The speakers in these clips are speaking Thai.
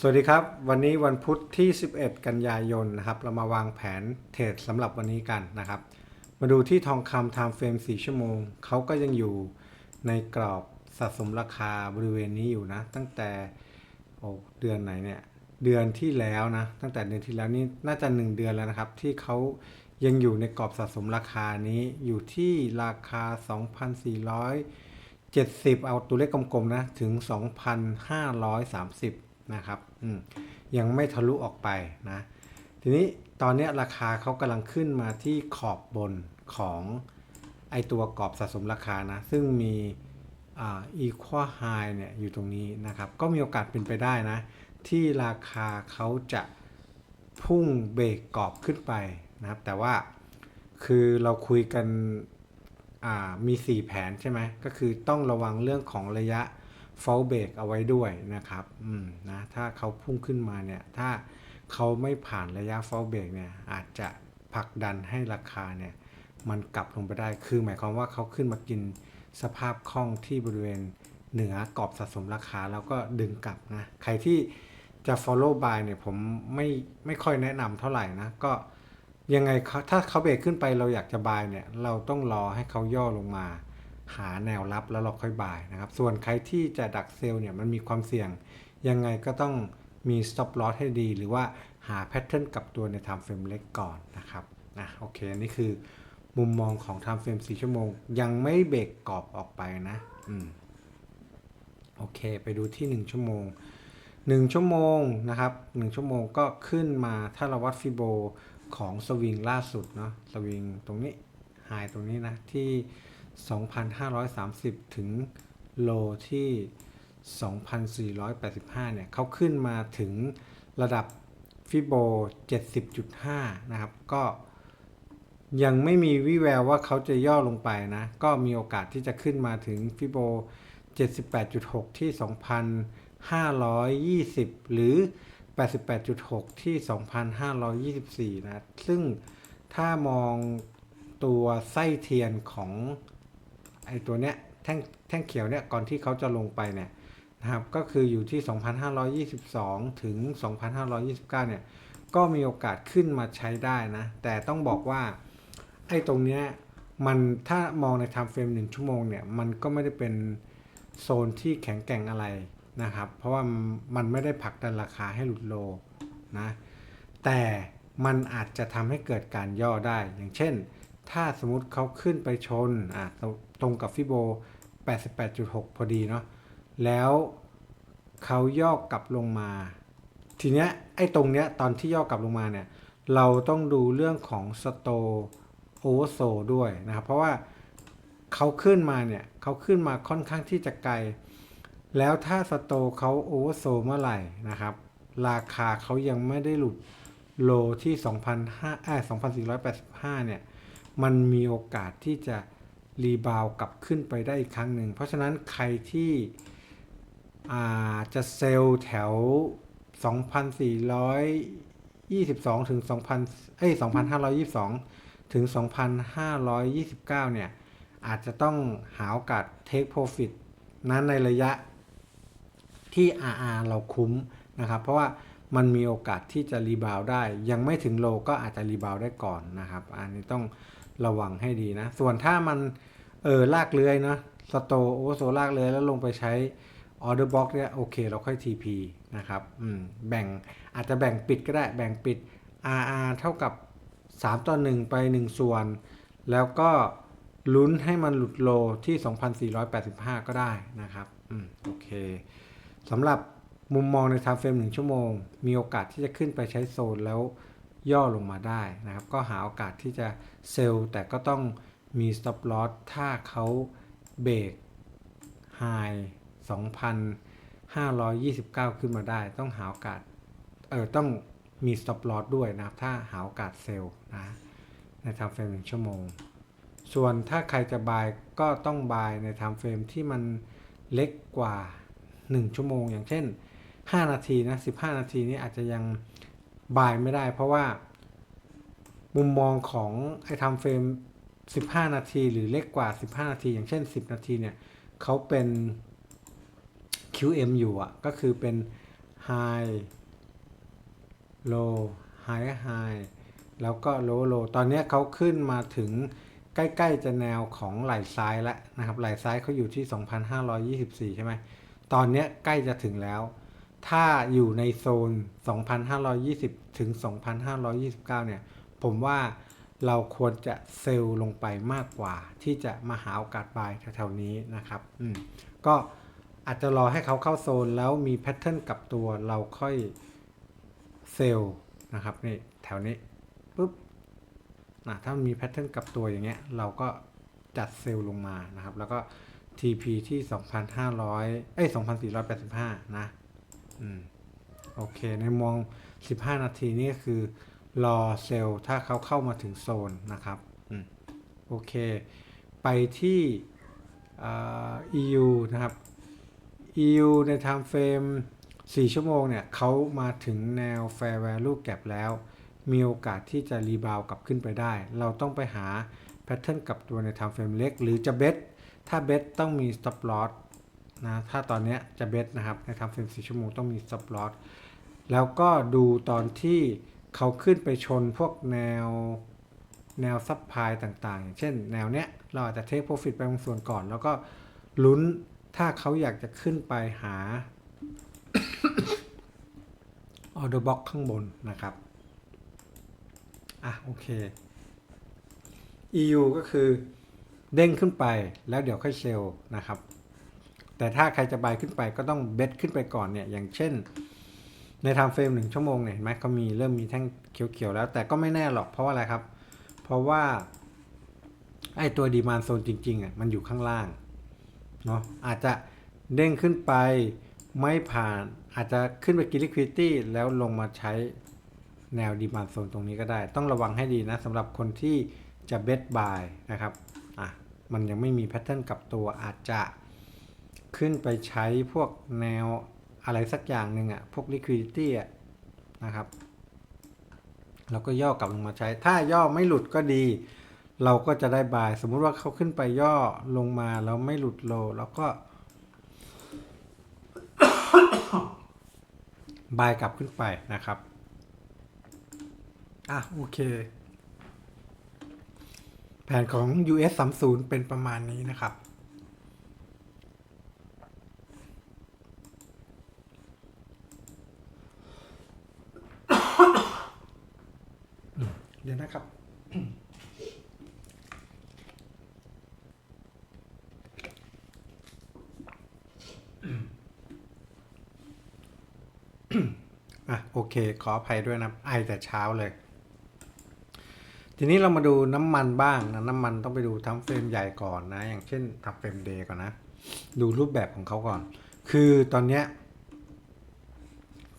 สวัสดีครับ วันนี้วันพุธที่ 11 กันยายนนะครับเรามาวางแผนเทรดสำหรับวันนี้กันนะครับ มาดูที่ทองคำ time frame 4 ชั่วโมง เขาก็ยังอยู่ในกรอบสะสมราคาบริเวณนี้อยู่นะ ตั้งแต่โอ้เดือนไหนเนี่ยเดือนที่แล้วนะ ตั้งแต่เดือนที่แล้วนี่น่าจะ 1 เดือนแล้วนะครับ ที่เขายังอยู่ในกรอบสะสมราคานี้อยู่ที่ราคา 2,400 70 เอาตัวเลขกลมๆนะ ถึง 2,530 นะครับอืมยังไม่ทะลุออกไปนะ ทีนี้ตอนนี้ราคาเขากำลังขึ้นมาที่ขอบบนของไอตัวกรอบสะสมราคานะ ซึ่งมีอ่า equal high เนี่ยอยู่ตรงนี้นะครับ ก็มีโอกาสเป็นไปได้นะ ที่ราคาเขาจะพุ่งเบรกกรอบขึ้นไปนะครับ แต่ว่าคือเราคุยกันมี 4 แผนใช่ไหมก็คือต้องระวังเรื่องของระยะ fall break เอาไว้ด้วยนะครับอืมนะถ้าเขาพุ่งขึ้นมาเนี่ยถ้าเขาไม่ผ่านระยะ fall break เนี่ยอาจจะผลักดันให้ราคาเนี่ยมันกลับลงไปได้ คือหมายความว่าเขาขึ้นมากินสภาพคล่องที่บริเวณเหนือกรอบสะสมราคาแล้วก็ดึงกลับนะ ใครที่จะ follow buy เนี่ยผมไม่ไม่ค่อยแนะนำเท่าไหร่นะ ก็ยังไงเขาถ้าเขาเบรกขึ้นไปเราอยากจะบายเนี่ยเราต้องรอให้เขาย่อลงมา หาแนวรับแล้วเราค่อยบ่ายนะครับ ส่วนใครที่จะดักเซลล์เนี่ยมันมีความเสี่ยง ยังไงก็ต้องมี stop loss ให้ดี หรือว่าหาแพทเทิร์นกับตัวใน time frame เล็กก่อนนะครับนะโอเคนนี่คือมุมมองของ time frame 4 ชั่วโมง ยังไม่เบรกกรอบออกไปนะอืมโอเค ไปดูที่ 1 ชั่วโมง 1 ชั่วโมงนะครับ 1 ชั่วโมงก็ขึ้นมาถ้าเราวัดฟิโบของสวิงล่าสุดเนาะสวิงตรงนี้ไฮตรงนี้นะที่ 2,530 ถึงโลที่ 2,485 เนี่ยเขาขึ้นมาถึงระดับฟิโบ 70.5 นะครับ ก็ยังไม่มีวิแววว่าเขาจะย่อลงไปนะ ก็มีโอกาสที่จะขึ้นมาถึงฟิโบ 78.6 ที่ 2,520 หรือ 88.6 ที่ 2,524 นะ ซึ่งถ้ามองตัวไส้เทียนของ ไอตัวเนี้ยแท่งแท่งเขียวเนี่ยก่อนที่เขาจะลงไปเนี่ยนะครับก็คืออยู่ที่ 2,522 ถึง 2,529 เนี่ยก็มีโอกาสขึ้นมาใช้ได้นะ แต่ต้องบอกว่าไอ้ตรงเนี้ยมันถ้ามองใน time frame 1ชั่วโมงเนี่ยมันก็ไม่ได้เป็นโซนที่แข็งแกร่งอะไรนะครับ เพราะว่ามันไม่ได้ผลักดันราคาให้หลุดโลนะแต่มันอาจจะทำให้เกิดการย่อได้อย่างเช่น ถ้าสมมติเขาขึ้นไปชนอะตรงกับฟิโบ 88.6 พอดีเนาะแล้วเขาย่อกลับลงมา ทีเนี้ยไอ้ตรงเนี้ยตอนที่ย่อกลับลงมาเนี่ยเราต้องดูเรื่องของสโตโอเวอร์โซด้วยนะครับ เพราะว่าเขาขึ้นมาเนี่ยเขาขึ้นมาค่อนข้างที่จะไกล แล้วถ้าสโตเขาโอเวอร์โซเมื่อไหร่นะครับ ราคาเขายังไม่ได้หลุดโลที่ 2,500อ่อ2,485 เนี่ย มันมีโอกาสที่จะรีบาวกลับขึ้นไปได้อีกครั้งหนึ่ง เพราะฉะนั้นใครที่อาจะเซลล์แถว 2,422 ถึง 2,000 เอ้ย 2,522 ถึง 2,529 เนี่ย อาจจะต้องหาโอกาส take profit นั้นในระยะที่ RR เราคุ้มนะครับ เพราะว่ามันมีโอกาสที่จะรีบาวได้ ยังไม่ถึงโลก็อาจจะรีบาวได้ก่อนนะครับ อันนี้ต้อง ระวังให้ดีนะ ส่วนถ้ามันเออลากเลื้อยนะสโตโอเวอร์โซลากเลื้อยแล้วลงไปใช้ออเดอร์บ็อกเนี่ยโอเคเราค่อย TP นะครับอืมแบ่งอาจจะแบ่งปิดก็ได้แบ่งปิด RR เท่ากับ 3 ต่อ 1 ไป 1 ส่วน แล้วก็ลุ้นให้มันหลุดโลที่ 2,485 ก็ได้นะครับอืมโอเคสำหรับมุมมองใน time frame 1ชั่วโมง มีโอกาสที่จะขึ้นไปใช้โซนแล้ว ย่อลงมาได้นะครับ ก็หาโอกาสที่จะเซลล์แต่ก็ต้องมี stop loss ถ้าเขาเบรก high 2,529 ขึ้นมาได้ ต้องหาโอกาสเออต้องมี stop loss ด้วยนะครับ ถ้าหาโอกาสเซลล์นะใน time frame 1ชั่วโมง ส่วนถ้าใครจะบายก็ต้องบายใน time frame ที่มันเล็กกว่า 1 ชั่วโมง อย่างเช่น 5 นาทีนะ 15 นาทีนี้อาจจะยัง บายไม่ได้ เพราะว่ามุมมองของไอ้ time frame 15 นาทีหรือเล็กกว่า 15 นาที อย่างเช่น 10 นาทีเนี่ยเขาเป็น QM อยู่อะก็คือเป็น high low high high แล้วก็ low low ตอนนี้เขาขึ้นมาถึงใกล้ ๆ จะแนวของไหล่ซ้ายแล้วนะครับ ไหล่ซ้ายเขาอยู่ที่ 2,524 ใช่ไหม ตอนนี้ใกล้จะถึงแล้ว ถ้าอยู่ในโซน 2,520 ถึง 2,529 เนี่ย ผมว่าเราควรจะเซลล์ลงไปมากกว่า ที่จะมาหาโอกาสบายแถวๆนี้นะครับ อืม ก็อาจจะรอให้เขาเข้าโซนแล้วมีแพทเทิร์นกลับตัวเราค่อยเซลล์นะครับนี่แถวนี้ปุ๊บนะถ้ามันมีแพทเทิร์นกลับตัวอย่างเงี้ย เราก็จัดเซลล์ลงมานะครับ แล้วก็ TP ที่ 2,500 เอ้ย 2,485 นะ อืมโอเค ในมอง 15 นาทีนี่ก็คือ รอเซลล์ถ้าเขาเข้ามาถึงโซนนะครับอืมโอเค ไปที่เอ่อ EU นะครับ EU ใน time frame 4 ชั่วโมงเนี่ยเขามาถึงแนว fair value gap แล้ว มีโอกาสที่จะรีบาวกลับขึ้นไปได้ เราต้องไปหาแพทเทิร์นกลับตัวใน time frame เล็ก หรือจะเบสถ้าเบสต้องมี stop loss นะถ้าตอนนี้จะเบสนะครับใน time frame 4ชั่วโมงต้องมี stop loss แล้วก็ดูตอนที่เขาขึ้นไปชนพวกแนวแนวซับพลายต่างๆอย่างเช่นแนวเนี้ยเราอาจจะเทคโปรฟิตไปบางส่วนก่อน แล้วก็ลุ้นถ้าเขาอยากจะขึ้นไปหาออเดอร์บ็อกข้างบนนะครับ อะ โอเค EU ก็คือเด้งขึ้นไปแล้วเดี๋ยวค่อยเซลนะครับ แต่ถ้าใครจะบายขึ้นไปก็ต้องเบสขึ้นไปก่อนเนี่ย อย่างเช่น ในไทม์เฟรมหนึ่งชั่วโมงเนี่ยเห็นไหมเขามีเริ่มมีแท่งเขียวๆแล้ว แต่ก็ไม่แน่หรอกเพราะอะไรครับ เพราะว่า ไอ้ตัวดีมานโซนจริงๆอะมันอยู่ข้างล่างเนาะอาจจะเด้งขึ้นไปไม่ผ่านอาจจะขึ้นไปกิน liquidity แล้วลงมาใช้แนวดีมานโซนตรงนี้ก็ได้ ต้องระวังให้ดีนะสำหรับคนที่จะเบ t บายนะครับอะมันยังไม่มีแพทเทิร์นกับตัวอาจจะ ขึ้นไปใช้พวกแนวอะไรสักอย่างหนึ่งอะพวก liquidity อะนะครับเราก็ย่อกลับลงมาใช้ ถ้าย่อไม่หลุดก็ดี เราก็จะได้บาย สมมุติว่าเขาขึ้นไปย่อลงมาแล้วไม่หลุดโลแล้วก็บายกลับขึ้นไปนะครับ อะโอเค แผนของ US 30เป็นประมาณนี้นะครับ เดี๋ยวนะครับ อะโอเค ขออภัยด้วยนะไอแต่เช้าเลย ทีนี้เรามาดูน้ำมันบ้างนะ น้ำมันต้องไปดูทั้งเฟรมใหญ่ก่อนนะ อย่างเช่นทำเฟรมเดย์ก่อนนะ ดูรูปแบบของเขาก่อน คือตอนเนี้ย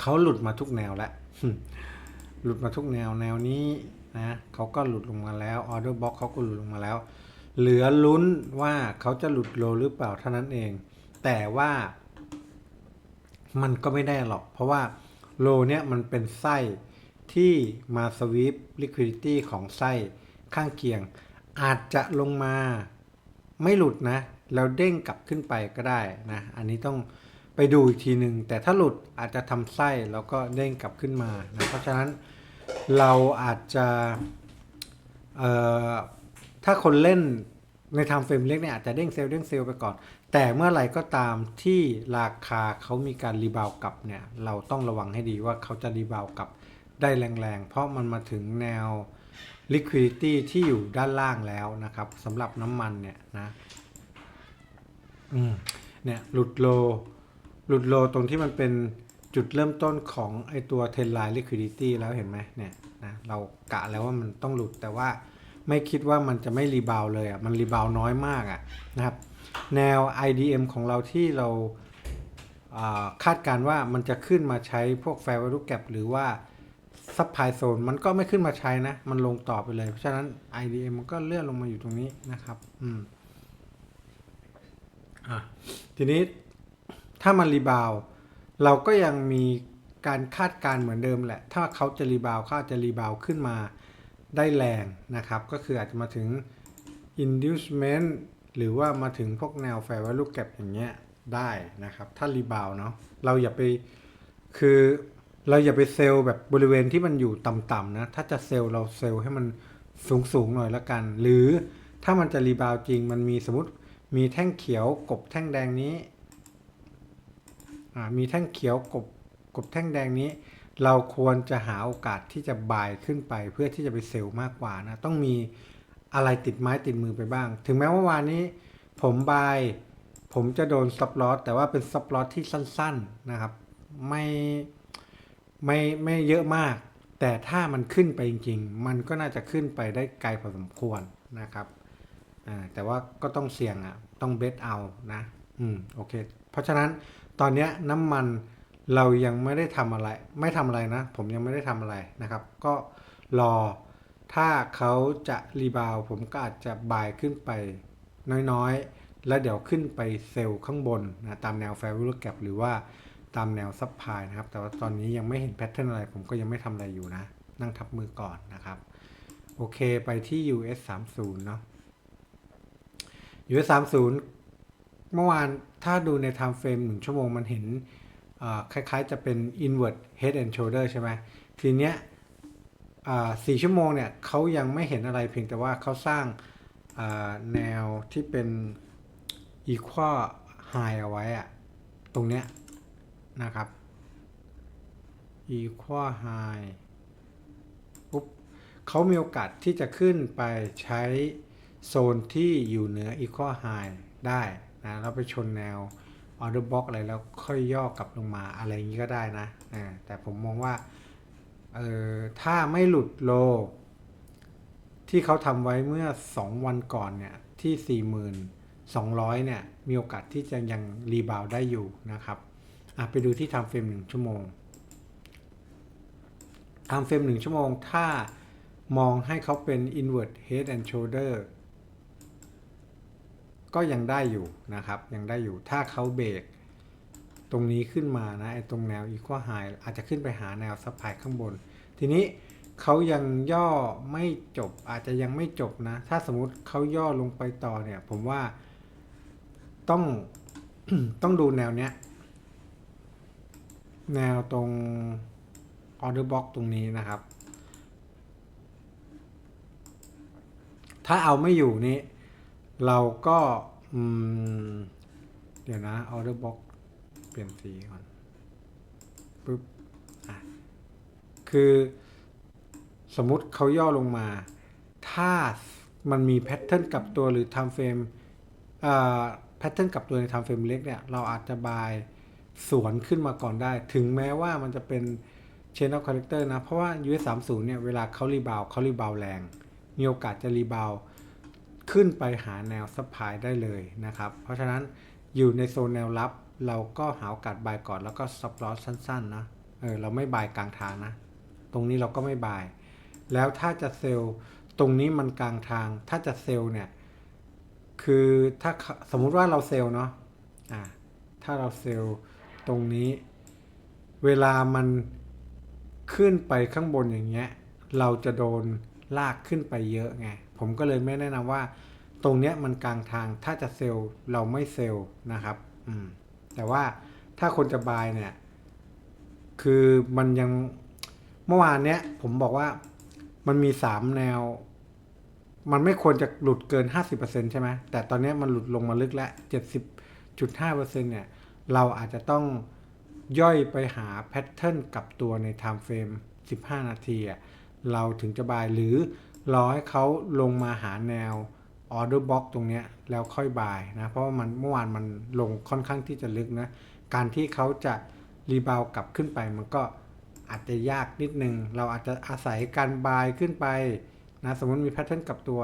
เขาหลุดมาทุกแนวแล้วหลุดมาทุกแนวแนวนี้ นะเขาก็หลุดลงมาแล้วออเดอร์บ็อกเขาก็หลุดลงมาแล้ว เหลือลุ้นว่าเขาจะหลุดโลหรือเปล่าเท่านั้นเอง แต่ว่า มันก็ไม่ได้หรอก เพราะว่าโลเนี้ยมันเป็นไส้ที่มาสวีป liquidity ของไส้ข้างเคียง อาจจะลงมาไม่หลุดนะแล้วเด้งกลับขึ้นไปก็ได้นะ อันนี้ต้องไปดูอีกทีหนึ่งแต่ถ้าหลุดอาจจะทำไส้แล้วก็เด้งกลับขึ้นมานะเพราะฉะนั้น เราอาจจะถ้าคนเล่นในทำเฟรมเล็กเนี่ยอาจจะเด้งเซลล์เด้งเซลล์ไปก่อน แต่เมื่อไหร่ก็ตามที่ราคาเขามีการรีบาวกลับเนี่ยเราต้องระวังให้ดีว่าเขาจะรีบาวกลับได้แรงๆ เพราะมันมาถึงแนว liquidity ที่อยู่ด้านล่างแล้วนะครับสำหรับน้ำมันเนี่ยนะอืมเนี่ยหลุดโลหลุดโลตรงที่มันเป็น จุดเริ่มต้นของไอตัวเทนไลน์ liquidity แล้วเห็นไหมเนี่ยนะเรากะแล้วว่ามันต้องหลุดแต่ว่าไม่คิดว่ามันจะไม่รีบาวเลยอะมันรีบาวน้อยมากอะนะครับแนว IDM ของเราที่เราคาดการว่ามันจะขึ้นมาใช้พวก fair value gap หรือว่า supply zone มันก็ไม่ขึ้นมาใช้นะ มันลงต่อไปเลย เพราะฉะนั้น IDM มันก็เลื่อนลงมาอยู่ตรงนี้นะครับอืมอะทีนี้ถ้ามันรีบาว เราก็ยังมีการคาดการณ์เหมือนเดิมแหละ ถ้าเขาจะรีบาวเขาจะรีบาวขึ้นมาได้แรงนะครับ ก็คืออาจจะมาถึง inducement หรือว่ามาถึงพวกแนว fair value gap อย่างเงี้ยได้นะครับ ถ้ารีบาวเนาะเราอย่าไปคือเราอย่าไปเซลล์แบบบริเวณที่มันอยู่ต่ำๆนะ ถ้าจะเซลล์เราเซลล์ให้มันสูงๆหน่อยละกัน หรือถ้ามันจะรีบาวจริงมันมีสมมติมีแท่งเขียวกบแท่งแดงนี้ มีแท่งเขียวกบกบแท่งแดงนี้ เราควรจะหาโอกาสที่จะบายขึ้นไป เพื่อที่จะไปเซลล์มากกว่านะต้องมีอะไรติดไม้ติดมือไปบ้าง ถึงแม้ว่าวานนี้ ผมบาย ผมจะโดนซับลอสแต่ว่าเป็นซับลอสที่สั้น ๆนะครับ ไม่ไม่ไม่เยอะมาก แต่ถ้ามันขึ้นไปจริงๆ มันก็น่าจะขึ้นไปได้ไกลพอสมควรนะครับแต่ว่าก็ต้องเสี่ยงอะต้องเบสเอานะ อืมโอเค เพราะฉะนั้นตอนเนี้ยน้ำมันเรายังไม่ได้ทำอะไร ไม่ทำอะไรนะ ผมยังไม่ได้ทำอะไรนะครับ ก็รอถ้าเขาจะรีบาวผมก็อาจจะบายขึ้นไปน้อยๆ แล้วเดี๋ยวขึ้นไปเซลล์ข้างบนนะตามแนว fair value gap หรือว่าตามแนวซับพายนะครับ แต่ว่าตอนนี้ยังไม่เห็นแพทเทิร์นอะไร ผมก็ยังไม่ทำอะไรอยู่นะ นั่งทับมือก่อนนะครับ โอเคไปที่ US 30เนาะ US 30 เมื่อวานถ้าดูใน time frame 1ชั่วโมงมันเห็นคล้ายๆ จะเป็น inward head and shoulder ใช่ไหมทีเนี้ยอ่ชั่วโมงเนี่ยเขายังไม่เห็นอะไรเพียงแต่ว่าเขาสร้างแนวที่เป็น equal high เอาไว้อะตรงเนี้ยนะครับ equal high ปุ๊บเขามีโอกาสที่จะขึ้นไปใช้โซนที่อยู่เหนือ equal high ได้ นะแล้วไปชนแนว order block อะไรแล้วค่อยย่อกลับลงมาอะไรอย่างนี้ก็ได้นะอ่าแต่ผมมองว่าเออถ้าไม่หลุดโล ที่เขาทำไว้เมื่อ 2 วันก่อนเนี่ยที่ 4,200เนี่ยมีโอกาสที่จะยังรีบาวได้อยู่นะครับอะไปดูที่ทำเฟรม1ชั่วโมงทำเฟรม1ชั่วโมงถ้ามองให้เขาเป็น inward head and shoulder ก็ยังได้อยู่นะครับ ยังได้อยู่ถ้าเขาเบรกตรงนี้ขึ้นมานะไอ้ตรงแนว equal high อาจจะขึ้นไปหาแนวซับไพข้างบน ทีนี้เขายังย่อไม่จบอาจจะยังไม่จบนะ ถ้าสมมติเขาย่อลงไปต่อเนี่ย ผมว่าต้องต้องดูแนวเนี้ย แนวตรง order box ตรงนี้นะครับ ถ้าเอาไม่อยู่นี่ เราก็เดี๋ยวนะ order box เปลี่ยนสีก่อนปึ๊บอะคือสมมุติเขาย่อลงมา ถ้ามันมีแพทเทิร์นกับตัวหรือ time frame อ่าแพทเทิร์นกับตัวใน time frame เล็กเนี่ย เราอาจจะบายสวนขึ้นมาก่อนได้ ถึงแม้ว่ามันจะเป็น chain of character นะ เพราะว่า US 30เนี่ย เวลาเขารีบาวเขารีบาวแรง มีโอกาสจะรีบาว ขึ้นไปหาแนวซัพพลายได้เลยนะครับ เพราะฉะนั้นอยู่ในโซนแนวรับ เราก็หาโอกาสบายก่อนแล้วก็ซับลอสสั้นๆนะเออเราไม่บายกลางทางนะ ตรงนี้เราก็ไม่บาย แล้วถ้าจะเซลล์ตรงนี้มันกลางทาง ถ้าจะเซลล์เนี่ยคือถ้าสมมุติว่าเราเซลล์เนาะอ่าถ้าเราเซลล์ตรงนี้ เวลามันขึ้นไปข้างบนอย่างเงี้ยเราจะโดนลากขึ้นไปเยอะไง ผมก็เลยไม่แนะนำว่า ตรงเนี้ยมันกลางทางถ้าจะเซลล์เราไม่เซลล์นะครับอืมแต่ว่าถ้าคนจะบายเนี่ย คือมันยังเมื่อวานเนี้ยผมบอกว่ามันมีสามแนว มันไม่ควรจะหลุดเกิน50%ใช่ไหมแต่ตอนนี้มันหลุดลงมาลึกแล้ว70.5%เนี่ย เราอาจจะต้องย่อยไปหาแพทเทิร์นกับตัวใน time frame 15นาทีเราถึงจะบายหรือ รอให้เขาลงมาหาแนว order box ตรงเนี้ยแล้วค่อยบายนะเพราะว่ามันเมื่อวานมันลงค่อนข้างที่จะลึกนะการที่เขาจะรีบาวกลับขึ้นไปมันก็อาจจะยากนิดนึง เราอาจจะอาศัยการบายขึ้นไปนะสมมติมีแพทเทิร์นกับตัว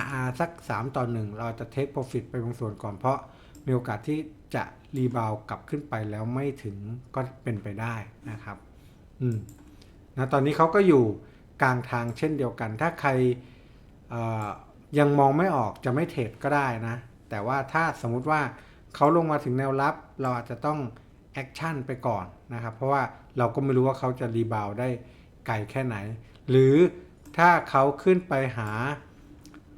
RR สัก 3 ต่อ 1 เราจะเทคโปรฟิตไปบางส่วนก่อนเพราะมีโอกาสที่จะรีบาวกลับขึ้นไปแล้วไม่ถึงก็เป็นไปได้นะครับ อืมนะตอนนี้เขาก็อยู่ กลางทางเช่นเดียวกัน ถ้าใครยังมองไม่ออกจะไม่เทรดก็ได้นะ แต่ว่าถ้าสมมุติว่าเขาลงมาถึงแนวรับ เราอาจจะต้องแอคชั่นไปก่อนนะครับ เพราะว่าเราก็ไม่รู้ว่าเขาจะรีบาวได้ไกลแค่ไหน หรือถ้าเขาขึ้นไปหา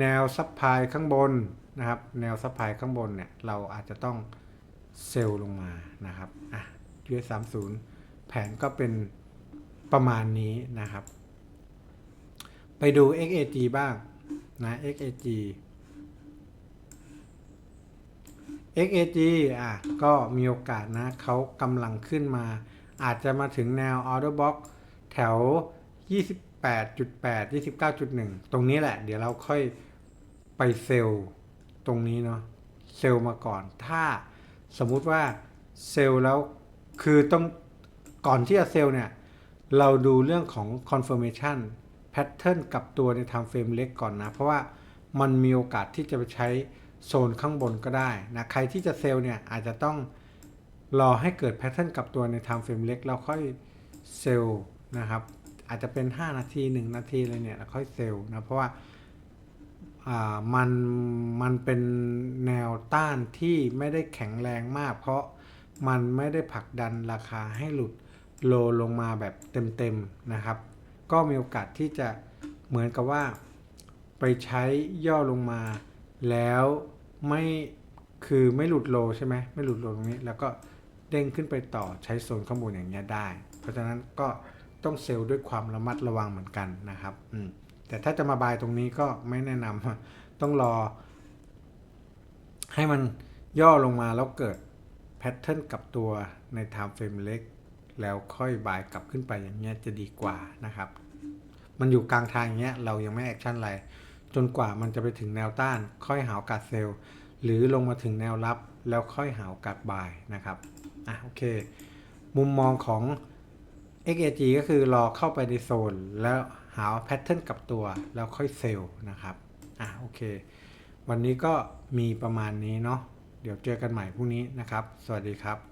แนวซับพลายข้างบนนะครับ แนวซับพลายข้างบนเนี่ย เราอาจจะต้องเซลล์ลงมานะครับอะ US 30แผนก็เป็นประมาณนี้นะครับ ไปดู XAG บ้างนะ XAG XAG อะก็มีโอกาสนะเขากำลังขึ้นมา อาจจะมาถึงแนว order box แถว 28.8 29.1 ตรงนี้แหละ เดี๋ยวเราค่อยไปเซลล์ตรงนี้เนาะเซลล์มาก่อน ถ้าสมมุติว่าเซลล์แล้วคือต้องก่อนที่จะเซลล์เนี่ย เราดูเรื่องของ confirmation pattern กับตัวใน time frame เล็กก่อนนะ เพราะว่ามันมีโอกาสที่จะไปใช้โซนข้างบนก็ได้นะใครที่จะเซลล์เนี่ยอาจจะต้องรอให้เกิด pattern กับตัวใน time frame เล็กแล้วค่อยเซลล์นะครับอาจจะเป็น 5 นาที 1 นาทีเลยเนี่ยแล้วค่อยเซลล์นะเพราะว่าอ่ามันมันเป็นแนวต้านที่ไม่ได้แข็งแรงมาก เพราะมันไม่ได้ผลักดันราคาให้หลุดโลลงมาแบบเต็มๆนะครับ ก็มีโอกาสที่จะเหมือนกับว่า ไปใช้ย่อลงมา แล้วไม่คือไม่หลุดโลใช่ไหมไม่หลุดโลตรงนี้ แล้วก็เด้งขึ้นไปต่อใช้โซนข้างบนอย่างเงี้ยได้ เพราะฉะนั้นก็ต้องเซลล์ด้วยความระมัดระวังเหมือนกันนะครับอืมแต่ถ้าจะมาบายตรงนี้ก็ไม่แนะนำต้องรอ ให้มันย่อลงมาแล้วเกิดแพทเทิร์นกับตัวใน time frame เล็ก แล้วค่อยบายกลับขึ้นไปอย่างเงี้ยจะดีกว่านะครับ มันอยู่กลางทางอย่างเงี้ยเรายังไม่แอคชั่นอะไรจนกว่ามันจะไปถึงแนวต้าน ค่อยหาโอกาสเซลล์หรือลงมาถึงแนวรับ แล้วค่อยหาโอกาสบายนะครับอะโอเค มุมมองของ XAG ก็คือรอเข้าไปในโซน แล้วหาแพทเทิร์นกับตัวแล้วค่อยเซลล์นะครับอะโอเค วันนี้ก็มีประมาณนี้เนาะเดี๋ยวเจอกันใหม่พรุ่งนี้นะครับ สวัสดีครับ